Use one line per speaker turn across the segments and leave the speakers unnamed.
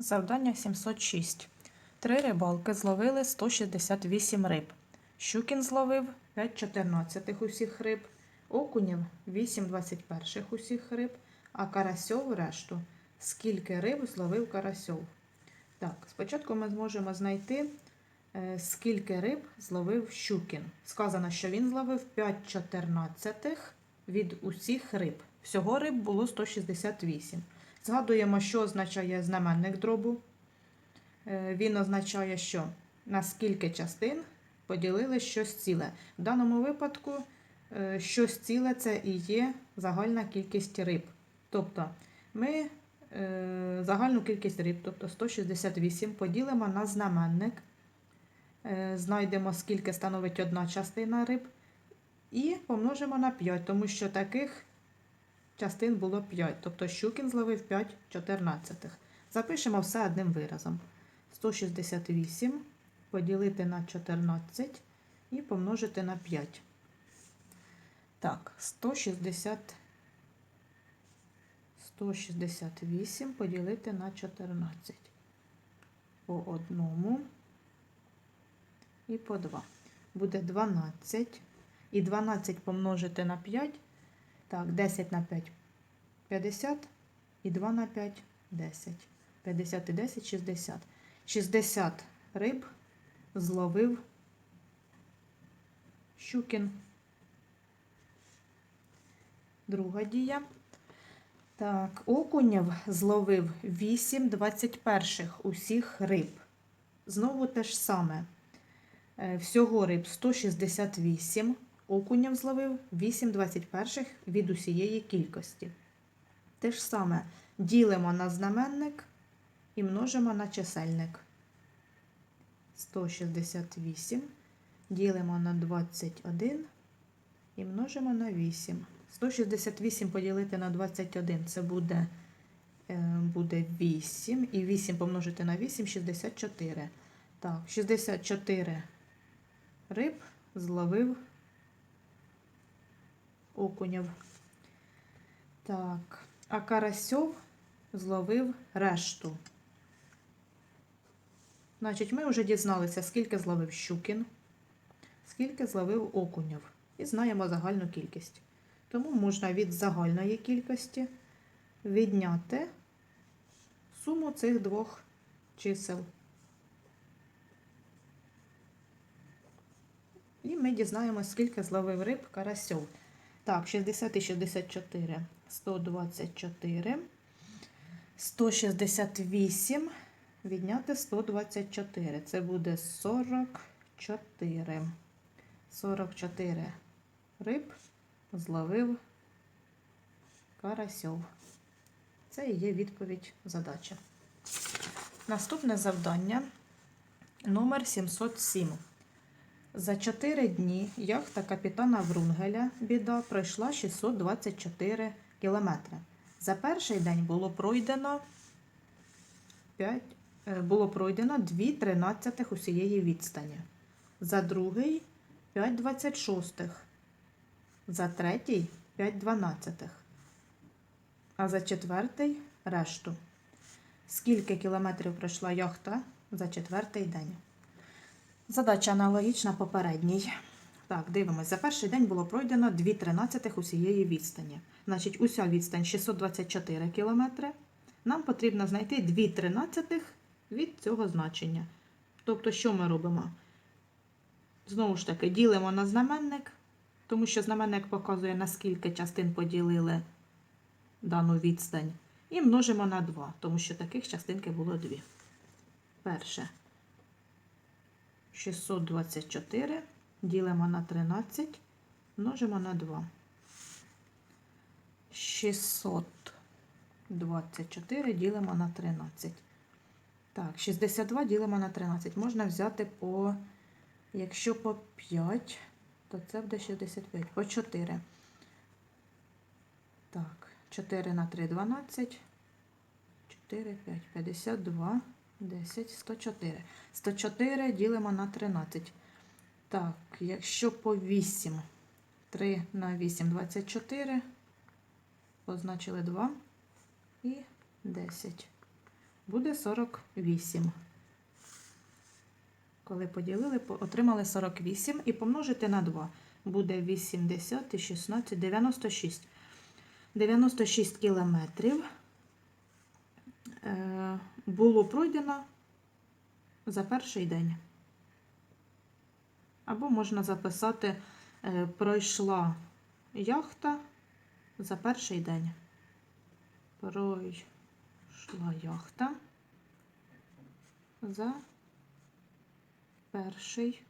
Завдання 706. Три рибалки зловили 168 риб. Щукін зловив 5 чотирнадцятих усіх риб, окунів 8 21 усіх риб, а карасьов решту. Скільки риб зловив карасьов? Так, спочатку ми зможемо знайти, е, скільки риб зловив Щукін. Сказано, що він зловив 5 чотирнадцятих від усіх риб. Всього риб було 168. Згадуємо, що означає знаменник дробу. Е, Він означає, що на скільки частин поділили щось ціле. В даному випадку е, щось ціле це і є загальна кількість риб. Тобто ми е, загальну кількість риб, тобто 168, поділимо на знаменник, знайдемо, скільки становить одна частина риб, і помножимо на 5, тому що таких частин було 5. Тобто Щукін зловив 5 чотирнадцятих. Запишемо все одним виразом. 168 поділити на 14 і помножити на 5. Так, 160, 168 поділити на 14. По одному і по 2. Буде 12. І 12 помножити на 5. Так, 10 на 5 50 і 2 на 5 10. 50 і 10 60. 60 риб зловив Щукін. Друга дія. Так, окунів зловив 8 21 усіх риб. Знову те ж саме. Е, Всього риб 168. Окунів зловив 8 21 від усієї кількості. Те ж саме ділимо на знаменник і множимо на чисельник. 168 ділимо на 21 і множимо на 8. 168 поділити на 21 це буде, е, буде 8. І 8 помножити на 8 64. Так, 64 риб зловив окунів. Так, а карасьов зловив решту. Значить, ми вже дізналися, скільки зловив Щукін, скільки зловив окунів. І знаємо загальну кількість. Тому можна від загальної кількості відняти суму цих двох чисел. І ми дізнаємося, скільки зловив риб карасьов. Так, 60 і 64, 124, 168, відняти 124. Це буде 44. 44 риб зловив карасьов. Це і є відповідь задачі. Наступне завдання номер 707. За 4 дні яхта капітана Врунгеля біда пройшла 624 кілометри. За перший день було пройдено 5, е, було пройдено 2 тринадцятих усієї відстані. За другий 5 двадцятшостих. За третій 5 дванадцятих. А за четвертий решту. Скільки кілометрів пройшла яхта за четвертий день? Задача аналогічна попередній. Так, дивимось. За перший день було пройдено 2 тринадцятих усієї відстані. Значить, уся відстань 624 кілометри. Нам потрібно знайти 2 тринадцятих від цього значення. Тобто, що ми робимо? Знову ж таки, ділимо на знаменник, тому що знаменник показує, наскільки частин поділили дану відстань. І множимо на 2, тому що таких частинки було 2. Перше. 624 ділимо на 13, множимо на 2. 624 ділимо на 13. Так, 62 ділимо на 13. Можна взяти по, якщо по 5, то це буде 65. По 4. Так, 4 на 3 12. 4, 5, 52. 10, 104. 104 ділимо на 13. Так, якщо по 8, 3 на 8, 24, позначили 2 і 10. буде 48. Коли поділили, по- отримали 48 і помножити на 2. Буде 80 і 16, 96. 96 кілометрів було пройдено за перший день. Або можна записати, е, пройшла яхта за перший день. Пройшла яхта за перший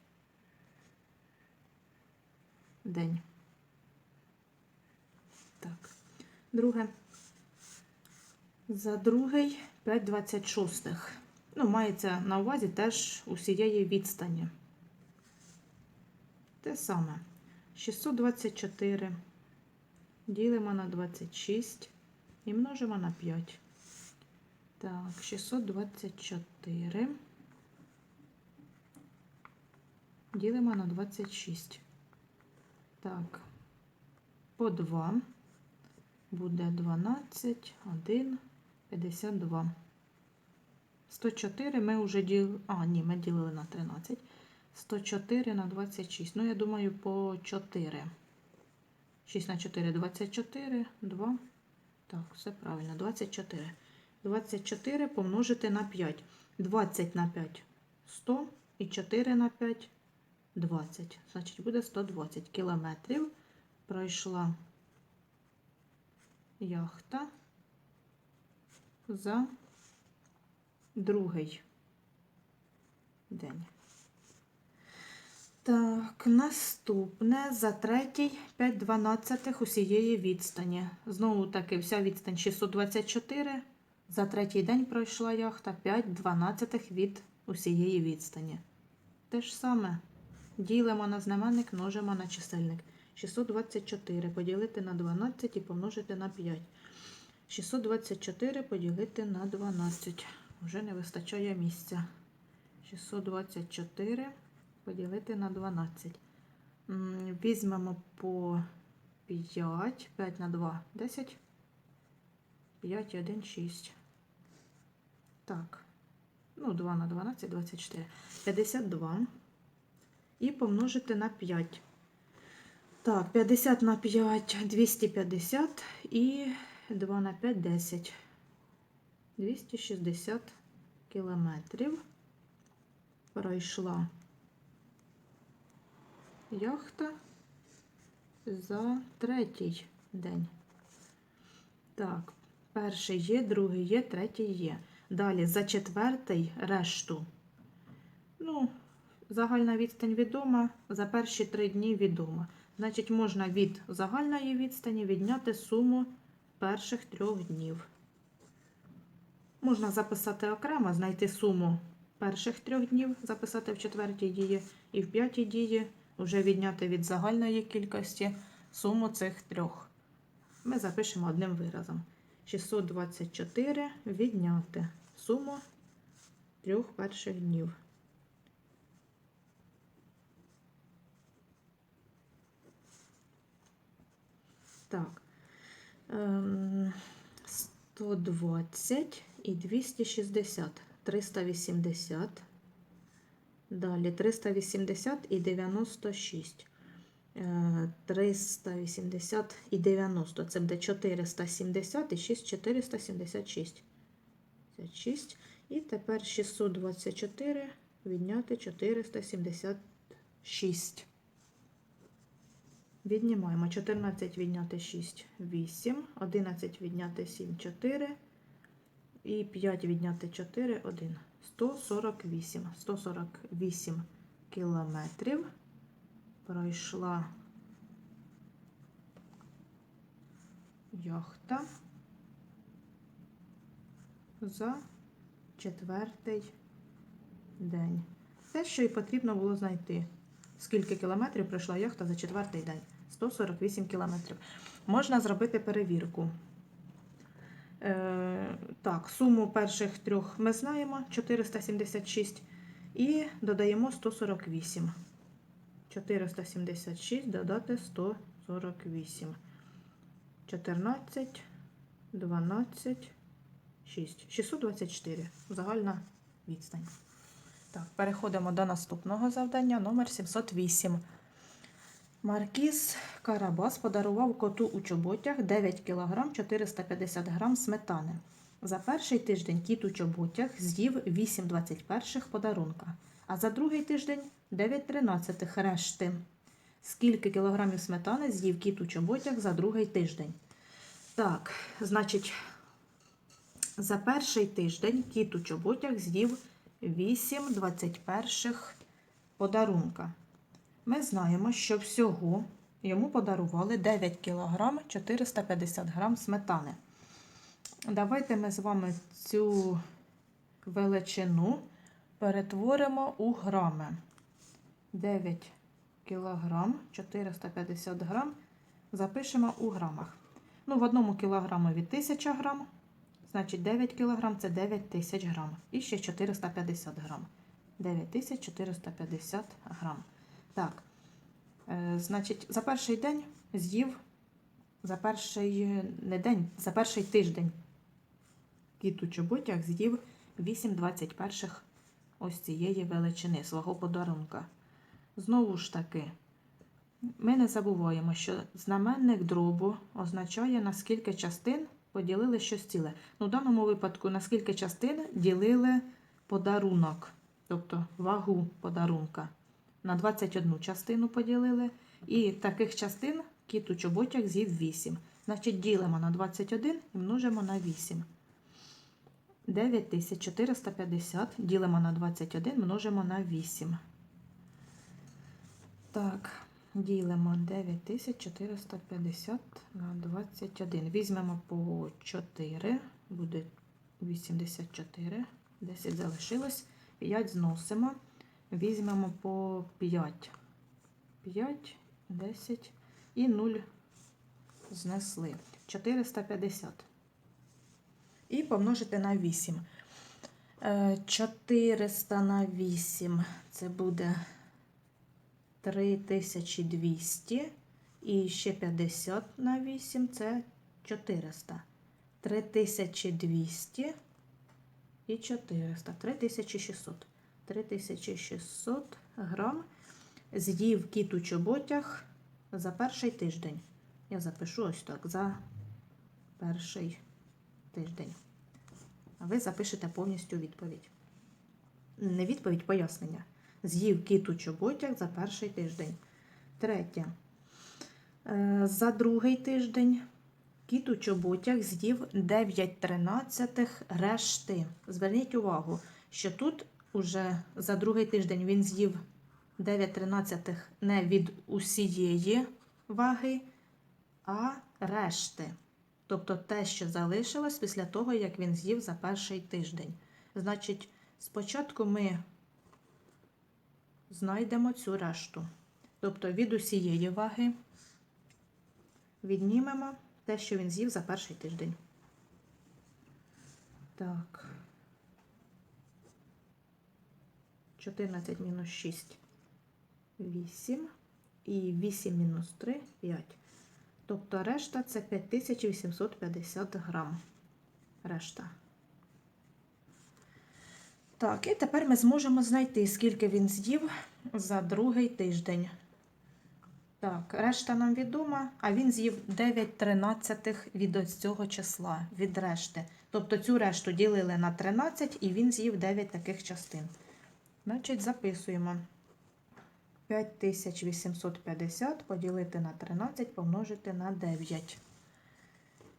день. Так. Друге. За другий 5,26. Ну, мається на увазі теж усієї відстані. Те саме. 624 ділимо на 26 і множимо на 5. Так, 624 ділимо на 26. Так, по 2 буде 12, 1, 52. 104 ми вже ділили, а, ні, ми ділили на 13. 104 на 26. Ну, я думаю, по 4. 6 на 4, 24, 2. Так, все правильно, 24. 24 помножити на 5. 20 на 5 100 і 4 на 5 20. Значить, буде 120 кілометрів. Пройшла яхта за другий день. Так, наступне за третій 5 дванадцятих усієї відстані. Знову таки, вся відстань 624. За третій день пройшла яхта 5 дванадцятих від усієї відстані. Те ж саме ділимо на знаменник, множимо на чисельник. 624 поділити на 12 і помножити на 5. 624 поділити на 12. Вже не вистачає місця. 624 поділити на 12. Візьмемо по 5. 5 на 2 10. 5 і 1 6. Так. Ну, 2 на 12 24. 52. І помножити на 5. Так, 50 на 5 250 і 2 на 5 10. 260 кілометрів пройшла яхта за третій день. Так, перший є, другий є, третій є. Далі за четвертий решту. Ну, загальна відстань відома, за перші три дні відома. Значить, можна від загальної відстані відняти суму перших трьох днів. Можна записати окремо, знайти суму перших трьох днів, записати в четвертій дії і в п'ятій дії вже відняти від загальної кількості суму цих трьох. Ми запишемо одним виразом. 624 відняти суму трьох перших днів. Так. Ем, 120 і 260. 380. Далі 380 і 96. Е, 380 і 90. Це буде 470 і 6 476. 56. І тепер 624 відняти 476. Віднімаємо 14 відняти 6, 8, 11 відняти 7, 4 і 5 відняти 4, 1. 148. 148 кілометрів пройшла яхта за четвертий день. Те, що і потрібно було знайти. Скільки кілометрів пройшла яхта за четвертий день? 148 кілометрів. Можна зробити перевірку. Е, так, суму перших трьох ми знаємо 476 і додаємо 148. 476 додати 148. 14, 12, 6. 624. Загальна відстань. Так, переходимо до наступного завдання, номер 708. Маркіз Карабас подарував коту у чоботях 9 кг 450 г сметани. За перший тиждень кіт у чоботях з'їв 8 21 подарунка, а за другий тиждень 9 13 решти. Скільки кілограмів сметани з'їв кіт у чоботях за другий тиждень? Так, значить, за перший тиждень кіт у чоботях з'їв 8 21 подарунка. Ми знаємо, що всього йому подарували 9 кг 450 г сметани. Давайте ми з вами цю величину перетворимо у грами. 9 кг 450 г запишемо у грамах. Ну, в одному кілограмові 1000 грам, значить 9 кг це 9 тисяч грам. І ще 450 грам. 9450 грам. Так, е, значить, за перший день з'їв, за перший е, не день, за перший тиждень кіт у чоботях з'їв 8 21 ось цієї величини свого подарунка. Знову ж таки, ми не забуваємо, що знаменник дробу означає, на скільки частин поділили щось ціле. Ну, в даному випадку, на скільки частин ділили подарунок, тобто вагу подарунка. На 21 частину поділили. І таких частин кіт у чоботях з'їв 8. Значить, ділимо на 21 і множимо на 8. 9450 ділимо на 21, множимо на 8. Так, ділимо 9450 на 21. Візьмемо по 4, буде 84. 10 залишилось. 5 зносимо. Візьмемо по 5. 5, 10 і 0 знесли. 450. І помножити на 8. Е, 400 на 8 це буде 3200. І ще 50 на 8 це 400. 3200 і 400. 3600. 3600 грам з'їв кіт у чоботях за перший тиждень. Я запишу ось так за перший тиждень. А ви запишете повністю відповідь. Не відповідь, пояснення. З'їв кіт у чоботях за перший тиждень. Третє. Е, За другий тиждень кіт у чоботях з'їв 9 тринадцятих решти. Зверніть увагу, що тут уже за другий тиждень він з'їв 9 тринадцятих не від усієї ваги, а решти. Тобто те, що залишилось після того, як він з'їв за перший тиждень. Значить, спочатку ми знайдемо цю решту. Тобто від усієї ваги віднімемо те, що він з'їв за перший тиждень. Так. 14 мінус 6 8. І 8 мінус 3 5. Тобто решта це 5850 грам. Решта. Так, і тепер ми зможемо знайти, скільки він з'їв за другий тиждень. Так, решта нам відома, а він з'їв 9 тринадцятих від ось цього числа, від решти. Тобто цю решту ділили на 13 і він з'їв 9 таких частин. Значить, записуємо. 5850 поділити на 13, помножити на 9.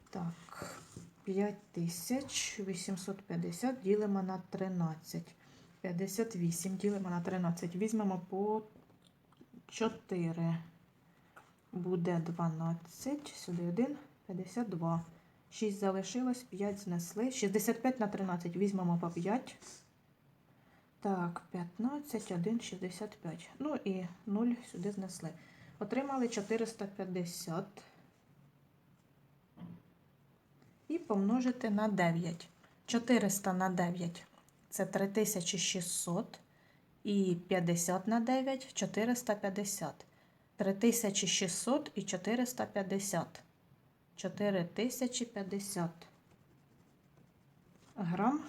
Так, 5850 ділимо на 13. 58 ділимо на 13. Візьмемо по 4. Буде 12, сюди 1, 52. 6 залишилось, 5 знесли. 65 на 13 візьмемо по 5. Так, 15, 1, 65. Ну і 0 сюди знесли. Отримали 450. І помножити на 9. 400 на 9 це 3600. І 50 на 9 450. 3600 і 450. 4050. грам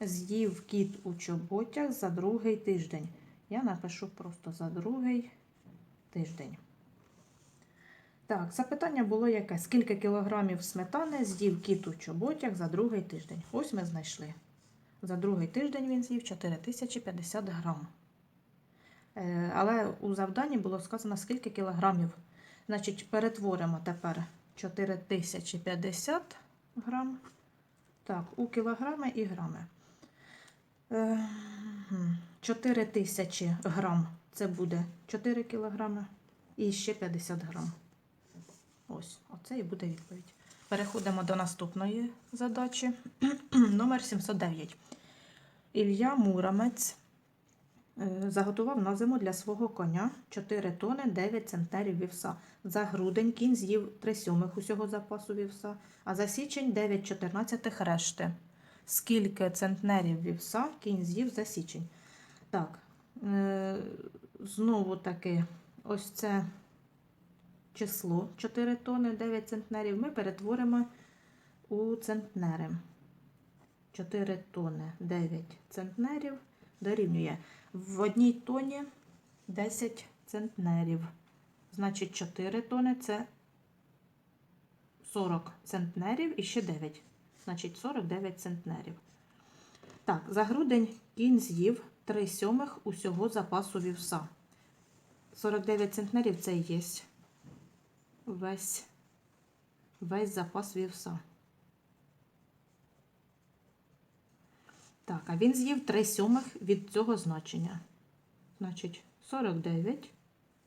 з'їв кіт у чоботях за другий тиждень. Я напишу просто за другий тиждень. Так, запитання було яке? Скільки кілограмів сметани з'їв кіт у чоботях за другий тиждень? Ось ми знайшли. За другий тиждень він з'їв 4050 грам. Е, Але у завданні було сказано, скільки кілограмів. Значить, перетворимо тепер 4050 грам. Так, у кілограми і грами. Е, гм, 4000 грам це буде 4 кілограми і ще 50 грам. Ось, оце і буде відповідь. Переходимо до наступної задачі. Номер 709. Ілля Муромець е, заготував на зиму для свого коня 4 тони 9 центнерів вівса. За грудень кінь з'їв 3 сьомих усього запасу вівса, а за січень 9 чотирнадцятих решти. Скільки центнерів вівса кінь з'їв за січень? Так, е, знову таки, ось це число 4 тони 9 центнерів ми перетворимо у центнери. 4 тони 9 центнерів дорівнює в одній тоні 10 центнерів. Значить, 4 тони це 40 центнерів і ще 9. Значить, 49 центнерів. Так, за грудень кінь з'їв 3 сьомих усього запасу вівса. 49 центнерів це і є весь, весь запас вівса. Так, а він з'їв 3 сьомих від цього значення. Значить, 49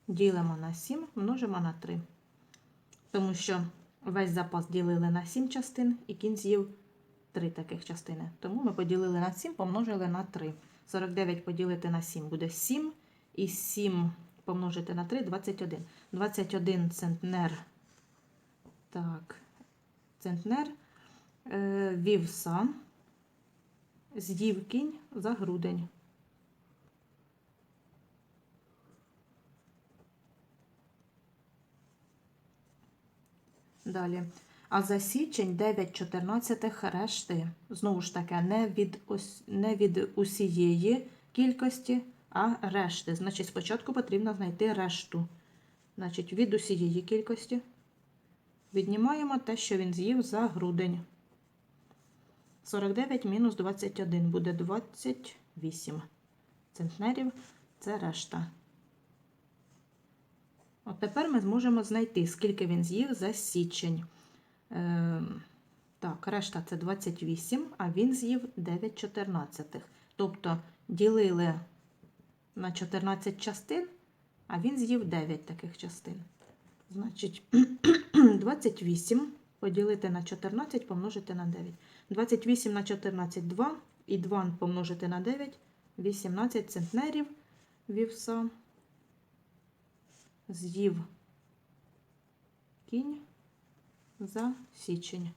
ділимо на 7, множимо на 3. Тому що весь запас ділили на 7 частин, і кінь з'їв 3 таких частини. Тому ми поділили на 7, помножили на 3. 49 поділити на 7 буде 7. І 7 помножити на 3 21. 21 центнер. Так, центнер е, вівса з'їв кінь за грудень. Далі. А за січень 9 чотирнадцятих решти. Знову ж таки, не від, ось, не від усієї кількості, а решти. Значить, спочатку потрібно знайти решту. Значить, від усієї кількості віднімаємо те, що він з'їв за грудень. 49 мінус 21 буде 28 центнерів. Це решта. От тепер ми зможемо знайти, скільки він з'їв за січень. Е, так, решта це 28, а він з'їв 9 чотирнадцятих. Тобто ділили на 14 частин, а він з'їв 9 таких частин. Значить, 28 поділити на 14, помножити на 9. 28 на 14 2. І 2 помножити на 9, 18 центнерів вівса. З'їв кінь за січень.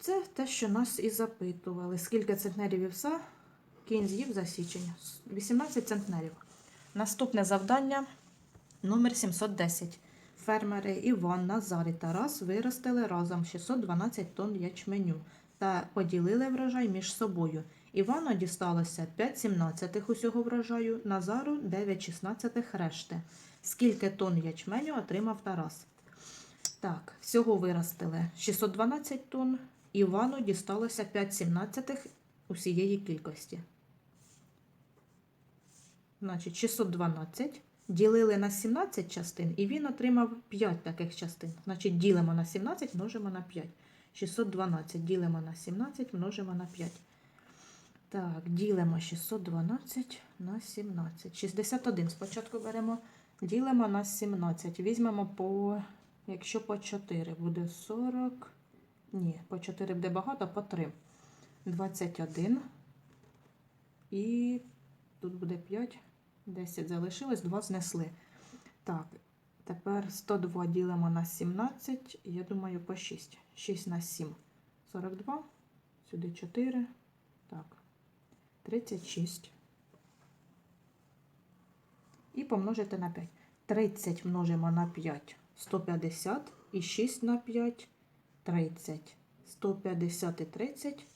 Це те, що нас і запитували. Скільки центнерів вівса кінь з'їв за січень? 18 центнерів. Наступне завдання номер 710. Фермери Іван, Назар і Тарас виростили разом 612 тонн ячменю та поділили врожай між собою. Івану дісталося 5 сімнадцятих усього врожаю, Назару 9 шістнадцятих решти. Скільки тонн ячменю отримав Тарас? Так, всього виростили 612 тонн, Івану дісталося 5 сімнадцятих усієї кількості. Значить, 612 ділили на 17 частин, і він отримав 5 таких частин. Значить, ділимо на 17, множимо на 5. 612 ділимо на 17, множимо на 5. Так, ділимо 612 на 17. 61 спочатку беремо, ділимо на 17. Візьмемо по, якщо по 4 буде 40. Ні, по 4 буде багато, по 3. 21. І тут буде 5. 10 залишилось, 2 знесли. Так, тепер 102 ділимо на 17. Я думаю, по 6. 6 на 7. 42. Сюди 4. Так. 36. І помножити на 5. 30 множимо на 5 150 і 6 на 5 30. 150 і 30,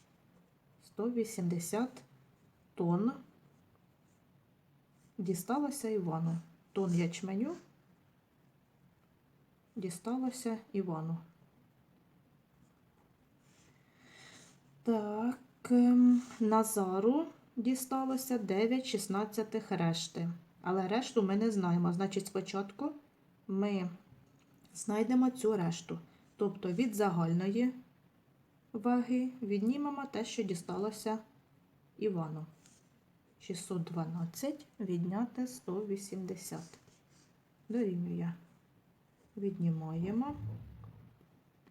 180 тонн дісталося Івану. Тонн ячменю дісталося Івану. Так, Назару дісталося 9 шістнадцятих решти. Але решту ми не знаємо. Значить, спочатку ми знайдемо цю решту. Тобто від загальної ваги віднімемо те, що дісталося Івану. 612 відняти 180. Дорівнює. Віднімаємо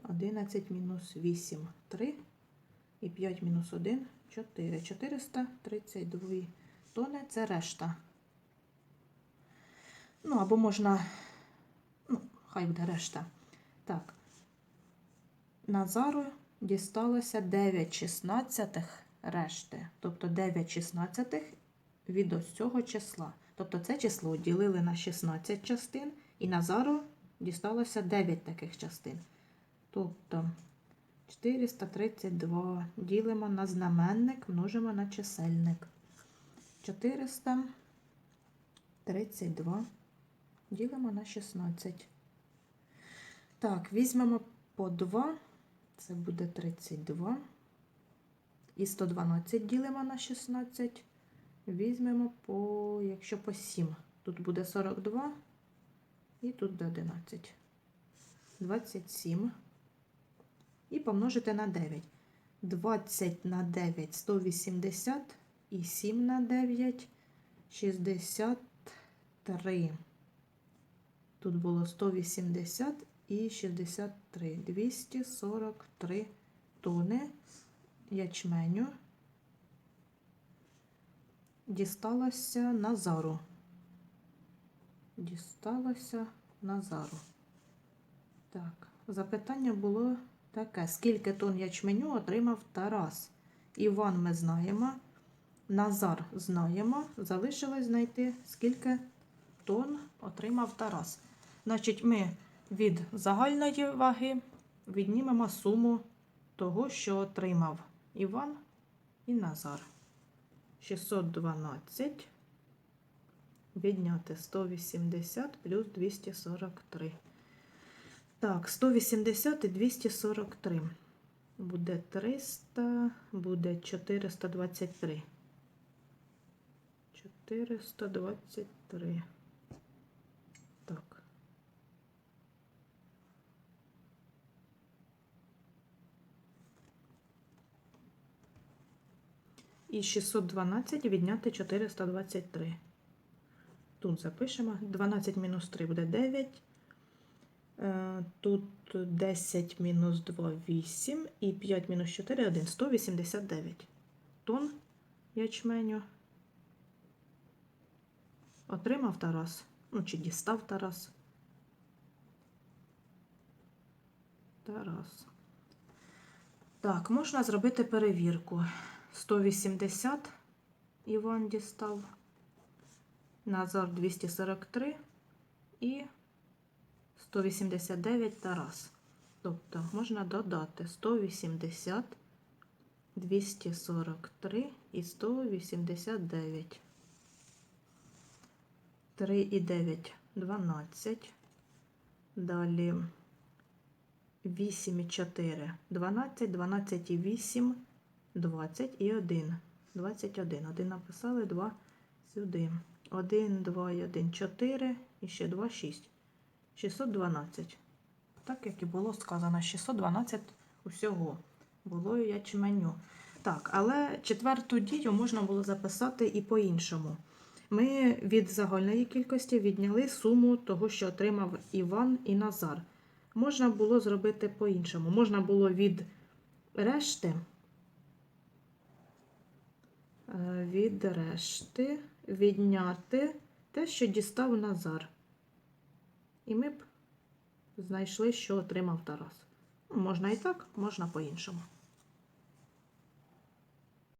11 мінус 8 3 і 5 мінус 1 4. 432 тони це решта. Ну, або можна, ну, хай буде решта. Так. Назару дісталося 9 шістнадцятих решти. Тобто 9 шістнадцятих від ось цього числа. Тобто це число ділили на 16 частин, і Назару дісталося 9 таких частин. Тобто 432 ділимо на знаменник, множимо на чисельник. 432 ділимо на 16. Так, візьмемо по 2, це буде 32. І 112 ділимо на 16. Візьмемо по, якщо по 7. Тут буде 42 і тут буде 11. 27. І помножити на 9. 20 на 9 180 і 7 на 9 63. Тут було 180 і 63. 243 тони ячменю дісталося Назару. Дісталося Назару. Так, запитання було таке: скільки тонн ячменю отримав Тарас? Іван ми знаємо. Назар знаємо. Залишилось знайти, скільки тонн отримав Тарас. Значить, ми від загальної ваги віднімемо суму того, що отримав Іван і Назар. 612 відняти 180 плюс 243. Так, 180 і 243. Буде 300, буде 423. 423. Так. І 612 відняти 423. Тут запишемо. 12 мінус 3 буде 9. Е, Тут 10 мінус 2 8 і 5 мінус 4 1. 189 тонн ячменю. Отримав Тарас. Ну, чи дістав Тарас. Тарас. Так, можна зробити перевірку. 180 Іван дістав. Назар 243 і 189 Тарас. Тобто можна додати 180, 243 і 189. 3 і 9 12. Далі 8 і 4 12, 12 і 8 20 і 1. 21. 1 написали, 2 сюди. 1, 2 і 1, 4 і ще 2, 6. 612. Так, як і було сказано, 612 усього було ячменю. Так, але четверту дію можна було записати і по-іншому. Ми від загальної кількості відняли суму того, що отримав Іван і Назар. Можна було зробити по-іншому. Можна було від решти, е, від решти відняти те, що дістав Назар. І ми б знайшли, що отримав Тарас. Можна і так, можна по-іншому.